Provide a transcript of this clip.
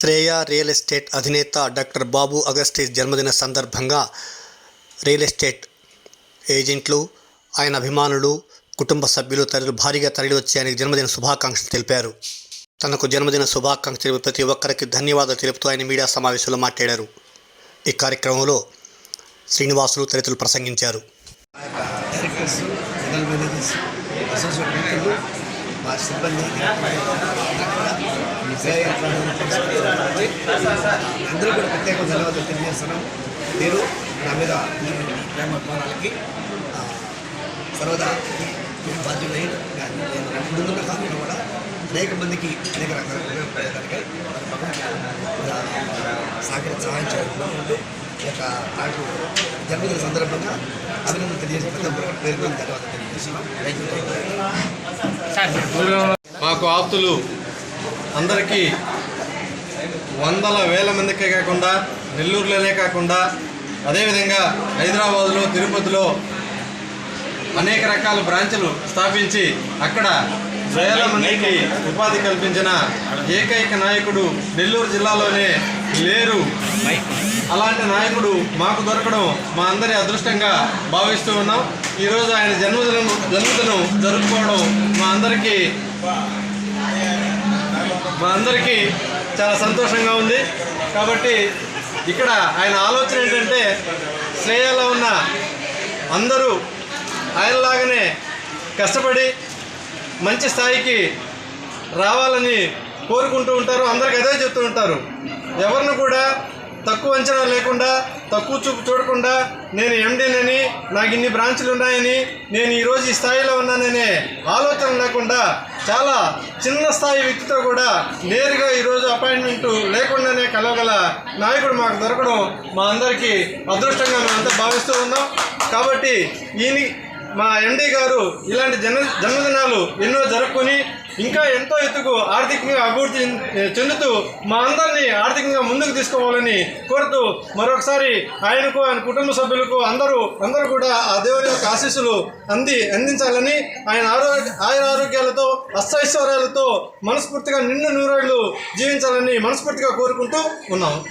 Shreya real estate అధినేత doctor Babu అగస్టిస్ జన్మదిన సందర్భంగా రియల్ ఎస్టేట్ ఏజెంట్లు ఆయన అభిమానులు కుటుంబ సభ్యులు తరలి భారీగా తరలివచ్చి ఆయనకు జన్మదిన శుభాకాంక్షలు తెలిపారు. తనకు జన్మదిన శుభాకాంక్షలు ప్రతి ఒక్కరికి ధన్యవాదాలు తెలుపుతూ ఆయన మీడియా సమావేశంలో మాట్లాడారు. ఈ కార్యక్రమంలో శ్రీనివాసులు తదితరులు ప్రసంగించారు. మా సిబ్బంది అందరూ కూడా ప్రత్యేక ధన్యవాదాలు తెలియజేస్తున్నాం మీరు నా మీద ఈ ప్రేమ అభిమానాలకి సర్వదా బాధ్యులై నేను ముందున్న కాలంలో కూడా అనేక మందికి అనేక రకాల ఉపయోగపడేదానికి సహకరి సహాయం చేయాలనుకుంటూ ఈ యొక్క నాకు జన్మదిన సందర్భంగా అభినందన తెలియజేసిన ప్రతి ఒక్కరికి పేరు ధన్యవాదాలు తెలియజేస్తున్నాం మాకు ఆప్తులు అందరికీ వందల వేల మందికే కాకుండా నెల్లూరులోనే కాకుండా అదేవిధంగా హైదరాబాదులో తిరుపతిలో అనేక రకాల బ్రాంచులు స్థాపించి అక్కడ వేల మందికి ఉపాధి కల్పించిన ఏకైక నాయకుడు నెల్లూరు జిల్లాలోనే లేరు. అలాంటి నాయకుడు మాకు దొరకడం మా అందరి అదృష్టంగా భావిస్తూ ఉన్నాం. ఈరోజు ఆయన జన్మదినం జన్మదినం జరుపుకోవడం మా అందరికీ మా అందరికీ చాలా సంతోషంగా ఉంది. కాబట్టి ఇక్కడ ఆయన ఆలోచన ఏంటంటే శ్రేయాలో ఉన్న అందరూ ఆయనలాగానే కష్టపడి మంచి స్థాయికి రావాలని కోరుకుంటూ ఉంటారు. అందరికి అదే చెప్తూ ఉంటారు. ఎవరిని కూడా తక్కువ అంచనా లేకుండా తక్కువ చూపు చూడకుండా నేను ఎండీనని నాకు ఇన్ని బ్రాంచ్లు ఉన్నాయని నేను ఈరోజు ఈ స్థాయిలో ఉన్నాననే ఆలోచన లేకుండా చాలా చిన్న స్థాయి వ్యక్తితో కూడా నేరుగా ఈరోజు అపాయింట్మెంట్ లేకుండానే కలవగల నాయకుడు మాకు దొరకడం మా అందరికీ అదృష్టంగా మేమంతా భావిస్తూ ఉన్నాం. కాబట్టి ఈయన మా ఎండీ గారు ఇలాంటి జన్మ జన్మదినాలు ఎన్నో జరుపుకొని ఇంకా ఎంతో ఎత్తుకు ఆర్థికంగా అభివృద్ధి చెందుతూ మా అందరినీ ఆర్థికంగా ముందుకు తీసుకోవాలని కోరుతూ మరొకసారి ఆయనకు ఆయన కుటుంబ సభ్యులకు అందరూ అందరూ కూడా ఆ దేవుని యొక్క ఆశీస్సులు అంది అందించాలని ఆయన ఆరోగ్య ఆయన ఆరోగ్యాలతో అష్టైశ్వర్యాలతో మనస్ఫూర్తిగా నిండు నూరేళ్ళు జీవించాలని మనస్ఫూర్తిగా కోరుకుంటూ ఉన్నాము.